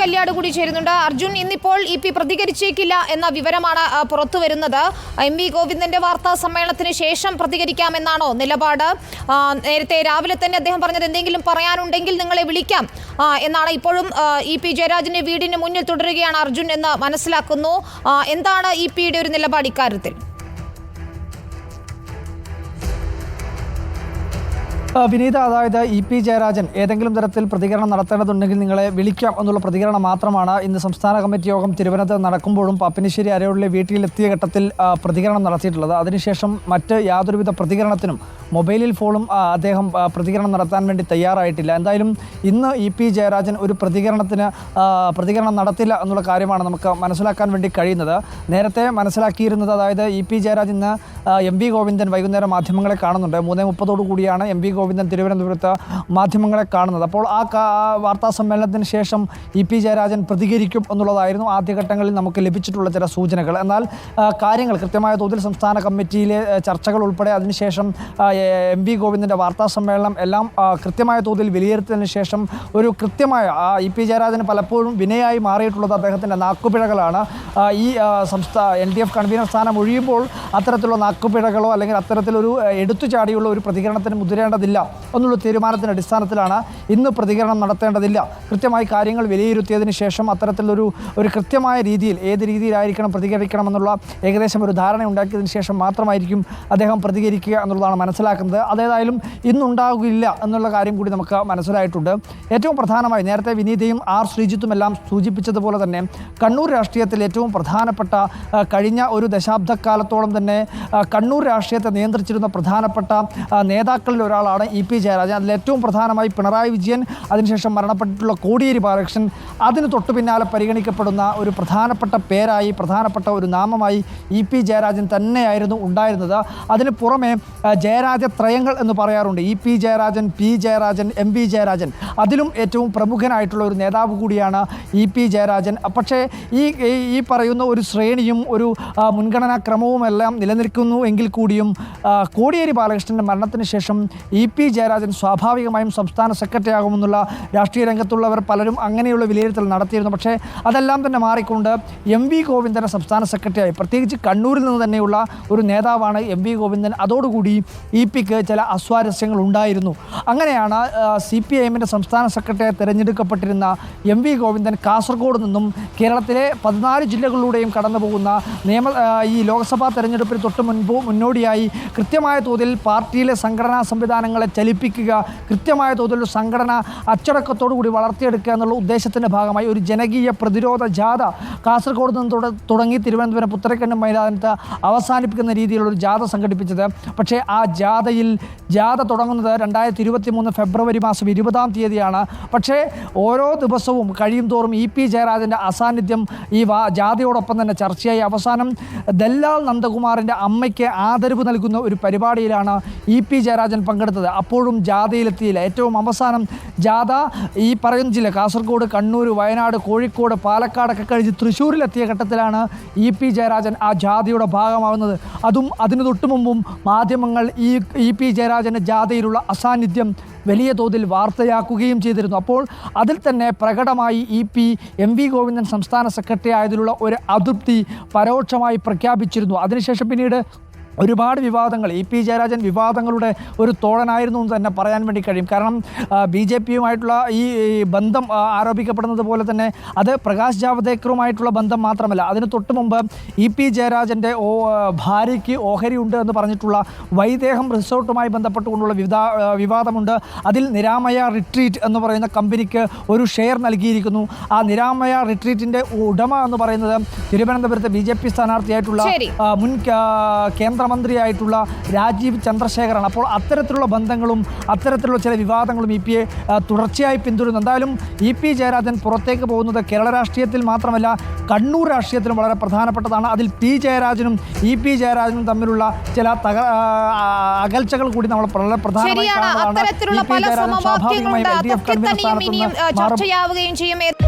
കല്യാട് കൂടി ചേരുന്നുണ്ട്. അർജുൻ ഇന്നിപ്പോൾ ഇ പി പ്രതികരിച്ചേക്കില്ല എന്ന വിവരമാണ് പുറത്തു വരുന്നത് എം വി ഗോവിന്ദന്റെ വാർത്താ സമ്മേളനത്തിന് ശേഷം പ്രതികരിക്കാമെന്നാണോ നിലപാട്? നേരത്തെ രാവിലെ തന്നെ അദ്ദേഹം പറഞ്ഞത് എന്തെങ്കിലും പറയാനുണ്ടെങ്കിൽ നിങ്ങളെ വിളിക്കാം. എന്നാണ് ഇപ്പോഴും ഇ പി ജയരാജന്റെ വീടിന് മുന്നിൽ തുടരുകയാണ് അർജുൻ എന്ന് മനസ്സിലാക്കുന്നു. എന്താണ് ഇ പിയുടെ ഒരു നിലപാട് ഇക്കാര്യത്തിൽ? വിനീത അതായത് ഇ പി ജയരാജൻ ഏതെങ്കിലും തരത്തിൽ പ്രതികരണം നടത്തേണ്ടതുണ്ടെങ്കിൽ നിങ്ങളെ വിളിക്കാം എന്നുള്ള പ്രതികരണം മാത്രമാണ് ഇന്ന് സംസ്ഥാന കമ്മിറ്റി യോഗം തിരുവനന്തപുരത്ത് നടക്കുമ്പോഴും പപ്പിനിശ്ശേരി അരയുള്ള വീട്ടിലെത്തിയ ഘട്ടത്തിൽ പ്രതികരണം നടത്തിയിട്ടുള്ളത്. അതിനുശേഷം മറ്റ് യാതൊരുവിധ പ്രതികരണത്തിനും മൊബൈലിൽ ഫോണും അദ്ദേഹം പ്രതികരണം നടത്താൻ വേണ്ടി തയ്യാറായിട്ടില്ല. എന്തായാലും ഇന്ന് ഇ പി ജയരാജൻ ഒരു പ്രതികരണത്തിന് പ്രതികരണം നടത്തില്ല എന്നുള്ള കാര്യമാണ് നമുക്ക് മനസ്സിലാക്കാൻ വേണ്ടി കഴിയുന്നത്. നേരത്തെ മനസ്സിലാക്കിയിരുന്നത് അതായത് ഇ പി ജയരാജൻ ഇന്ന് എം വി ഗോവിന്ദൻ വൈകുന്നേരം മാധ്യമങ്ങളെ കാണുന്നുണ്ട്. മൂന്നേ മുപ്പതോടു കൂടിയാണ് എം വി ഗോവിന്ദൻ തിരുവനന്തപുരത്ത് മാധ്യമങ്ങളെ കാണുന്നത്. അപ്പോൾ ആ വാർത്താ സമ്മേളനത്തിന് ശേഷം ഇ പി ജയരാജൻ പ്രതികരിക്കും എന്നുള്ളതായിരുന്നു ആദ്യഘട്ടങ്ങളിൽ നമുക്ക് ലഭിച്ചിട്ടുള്ള ചില സൂചനകൾ. എന്നാൽ കാര്യങ്ങൾ കൃത്യമായ തോതിൽ സംസ്ഥാന കമ്മിറ്റിയിലെ ചർച്ചകൾ ഉൾപ്പെടെ അതിനുശേഷം എം വി ഗോവിന്ദന്റെ വാർത്താ സമ്മേളനം എല്ലാം കൃത്യമായ തോതിൽ വിലയിരുത്തിയതിനു ശേഷം ഒരു കൃത്യമായ ഇ പി ജയരാജന് പലപ്പോഴും വിനയായി മാറിയിട്ടുള്ളത് അദ്ദേഹത്തിന്റെ നാക്കുപിഴകളാണ്. ഈ സംസ്ഥാന എൽ ഡി എഫ് കൺവീനർ സ്ഥാനം ഒഴിയുമ്പോൾ അത്തരത്തിലുള്ള നാക്കുപിഴകളോ അല്ലെങ്കിൽ അത്തരത്തിലൊരു എടുത്തു എടുത്തുചാടിയുള്ള ഒരു പ്രതികരണത്തിന് മുതിരേണ്ടതില്ല എന്നുള്ള തീരുമാനത്തിന്റെ അടിസ്ഥാനത്തിലാണ് ഇന്ന് പ്രതികരണം നടത്തേണ്ടതില്ല. കൃത്യമായി കാര്യങ്ങൾ വിലയിരുത്തിയതിന് ശേഷം അത്തരത്തിലൊരു ഒരു കൃത്യമായ രീതിയിൽ ഏത് രീതിയിലായിരിക്കണം പ്രതികരിക്കണം എന്നുള്ള ഏകദേശം ഒരു ധാരണ ഉണ്ടാക്കിയതിന് ശേഷം മാത്രമായിരിക്കും അദ്ദേഹം പ്രതികരിക്കുക എന്നുള്ളതാണ് മനസ്സിലാക്കുന്നത്. അതേതായാലും ഇന്നുണ്ടാകില്ല എന്നുള്ള കാര്യം കൂടി നമുക്ക് മനസ്സിലായിട്ടുണ്ട്. ഏറ്റവും പ്രധാനമായി നേരത്തെ വിനീതയും ആർ ശ്രീജിത്തും എല്ലാം സൂചിപ്പിച്ചതുപോലെ തന്നെ കണ്ണൂർ രാഷ്ട്രീയത്തിൽ ഏറ്റവും പ്രധാനപ്പെട്ട കഴിഞ്ഞ ഒരു ദശാബ്ദക്കാലത്തോളം തന്നെ കണ്ണൂർ രാഷ്ട്രീയത്തെ നിയന്ത്രിച്ചിരുന്ന പ്രധാനപ്പെട്ട നേതാക്കളിൽ ഒരാളാണ് ഇ പി ജയരാജൻ. അതിൽ ഏറ്റവും പ്രധാനമായി പിണറായി വിജയൻ അതിനുശേഷം മരണപ്പെട്ടിട്ടുള്ള കോടിയേരി ബാലകൃഷ്ണൻ. അതിന് തൊട്ടു പിന്നാലെ പരിഗണിക്കപ്പെടുന്ന ഒരു പ്രധാനപ്പെട്ട പേരായി പ്രധാനപ്പെട്ട ഒരു നാമമായി ഇ പി ജയരാജൻ തന്നെയായിരുന്നു ഉണ്ടായിരുന്നത്. അതിന് പുറമെ ജയരാജ ത്രയങ്ങൾ എന്ന് പറയാറുണ്ട്. E P Jayarajan P Jayarajan M P Jayarajan. അതിലും ഏറ്റവും പ്രമുഖനായിട്ടുള്ള ഒരു നേതാവ് കൂടിയാണ് ഇ പി ജയരാജൻ. പക്ഷേ ഈ ഈ- പറയുന്ന ഒരു ശ്രേണിയും ഒരു മുൻഗണനാക്രമവും എല്ലാം നിലനിൽക്കുന്നു എങ്കിൽ കൂടിയും കോടിയേരി ബാലകൃഷ്ണന്റെ മരണത്തിന് ശേഷം ഇ പി ജയരാജൻ സ്വാഭാവികമായും സംസ്ഥാന സെക്രട്ടറി ആകുമെന്നുള്ള രാഷ്ട്രീയ രംഗത്തുള്ളവർ പലരും അങ്ങനെയുള്ള വിലയിരുത്തൽ നടത്തിയിരുന്നു. പക്ഷേ അതെല്ലാം തന്നെ മാറിക്കൊണ്ട് എം വി ഗോവിന്ദനെ സംസ്ഥാന സെക്രട്ടറിയായി. പ്രത്യേകിച്ച് കണ്ണൂരിൽ നിന്ന് തന്നെയുള്ള ഒരു നേതാവാണ് എം വി ഗോവിന്ദൻ. അതോടുകൂടി ഇ പിക്ക് ചില അസ്വാരസ്യങ്ങൾ ഉണ്ടായിരുന്നു. അങ്ങനെയാണ് സി പി ഐ എമ്മിന്റെ സംസ്ഥാന സെക്രട്ടറിയായി തിരഞ്ഞെടുക്കപ്പെട്ടിരുന്ന എം വി ഗോവിന്ദൻ കാസർഗോഡ് നിന്നും കേരളത്തിലെ പതിനാല് ജില്ലകളിലൂടെയും കടന്നു പോകുന്ന നിയമ ഈ ലോക്സഭാ തെരഞ്ഞെടുപ്പിന് തൊട്ട് മുൻപ് മുന്നോടിയായി കൃത്യമായ തോതിൽ പാർട്ടിയിലെ സംഘടനാ സംവിധാനങ്ങളെ ചലിപ്പിക്കുക കൃത്യമായ തോതിൽ സംഘടന അച്ചടക്കത്തോടു കൂടി വളർത്തിയെടുക്കുക എന്നുള്ള ഉദ്ദേശത്തിന്റെ ഭാഗമായി ഒരു ജനകീയ പ്രതിരോധ ജാഥ കാസർഗോഡ് നിന്ന് തുട- തുടങ്ങി തിരുവനന്തപുരം പുത്തരക്കണ്ണം മൈതാനത്ത് അവസാനിപ്പിക്കുന്ന രീതിയിലുള്ളൊരു ജാഥ സംഘടിപ്പിച്ചത്. പക്ഷേ ആ ജാഥയിൽ ജാഥ തുടങ്ങുന്നത് രണ്ടായിരത്തി ഇരുപത്തി മൂന്ന് ഫെബ്രുവരി മാസം ഇരുപതാം തീയതിയാണ്. പക്ഷേ ഓരോ ദിവസവും കഴിയും തോറും ഇ പി ജയരാജന്റെ അസാന്നിധ്യം ഈ വാ ജാഥയോടൊപ്പം തന്നെ ചർച്ചയായി. അവസാനം ദല്ലാൽ നന്ദകുമാറിന്റെ അമ്മയ്ക്ക് ആദരവ് നൽകുന്ന ഒരു പരിപാടിയിലാണ് ഇ പി ജയരാജൻ പങ്കെടുത്തത്. അപ്പോഴും ജാഥയിലെത്തിയില്ല. ഏറ്റവും അവസാനം ജാഥ ഈ പറയുന്ന ജില്ല കാസർഗോഡ് കണ്ണൂർ വയനാട് കോഴിക്കോട് പാലക്കാടൊക്കെ കഴിഞ്ഞ് തൃശ്ശൂരിലെത്തിയ ഘട്ടത്തിലാണ് ഇ പി ജയരാജൻ ആ ജാഥയുടെ ഭാഗമാവുന്നത്. അതും അതിനു തൊട്ടു മുമ്പും മാധ്യമങ്ങൾ ഈ ഇ പി ജയരാജന്റെ ജാഥയിലുള്ള അസാന്നിധ്യം വലിയ തോതിൽ വാർത്തയാക്കുകയും ചെയ്തിരുന്നു. അപ്പോൾ അതിൽ തന്നെ പ്രകടമായി E P M V Govindan സംസ്ഥാന സെക്രട്ടറി ആയതിലുള്ള ഒരു അതൃപ്തി പരോക്ഷമായി പ്രഖ്യാപിച്ചിരുന്നു. അതിനുശേഷം പിന്നീട് ഒരുപാട് വിവാദങ്ങൾ ഇ പി ജയരാജൻ വിവാദങ്ങളുടെ ഒരു തോഴനായിരുന്നു എന്ന് തന്നെ പറയാൻ വേണ്ടി കഴിയും. കാരണം ബി ജെ പിയുമായിട്ടുള്ള ഈ ബന്ധം ആരോപിക്കപ്പെടുന്നത് പോലെ തന്നെ അത് പ്രകാശ് ജാവദേക്കറുമായിട്ടുള്ള ബന്ധം മാത്രമല്ല അതിന് തൊട്ട് മുമ്പ് ഇ പി ജയരാജന്റെ ഓ ഭാര്യയ്ക്ക് ഓഹരി ഉണ്ട് എന്ന് പറഞ്ഞിട്ടുള്ള വൈദേഹം റിസോർട്ടുമായി ബന്ധപ്പെട്ടുകൊണ്ടുള്ള വിവാ വിവാദമുണ്ട്. അതിൽ നിരാമയ റിട്രീറ്റ് എന്ന് പറയുന്ന കമ്പനിക്ക് ഒരു ഷെയർ നൽകിയിരിക്കുന്നു. ആ നിരാമയ റിട്രീറ്റിന്റെ ഉടമ എന്ന് പറയുന്നത് തിരുവനന്തപുരത്തെ ബി ജെ പി സ്ഥാനാർത്ഥിയായിട്ടുള്ള മുൻ ആ, കേന്ദ്രമന്ത്രിയായിട്ടുള്ള രാജീവ് ചന്ദ്രശേഖറാണ്. അപ്പോൾ അത്തരത്തിലുള്ള ബന്ധങ്ങളും അത്തരത്തിലുള്ള ചില വിവാദങ്ങളും ഇ പിയെ തുടർച്ചയായി പിന്തുടരുന്നു. എന്തായാലും ഇ പി ജയരാജൻ പുറത്തേക്ക് പോകുന്നത് കേരള രാഷ്ട്രീയത്തിൽ മാത്രമല്ല കണ്ണൂർ രാഷ്ട്രീയത്തിലും വളരെ പ്രധാനപ്പെട്ടതാണ്. അതിൽ പി ജയരാജനും ഇ പി ജയരാജനും തമ്മിലുള്ള ചില തക അകൽച്ചകൾ കൂടി നമ്മൾ വളരെ പ്രധാനമായി കാണുന്നതാണ്. ഇ പി ജയരാജൻ സ്വാഭാവികമായും എൽ ഡി എഫ് കൺവീനർ മാറും.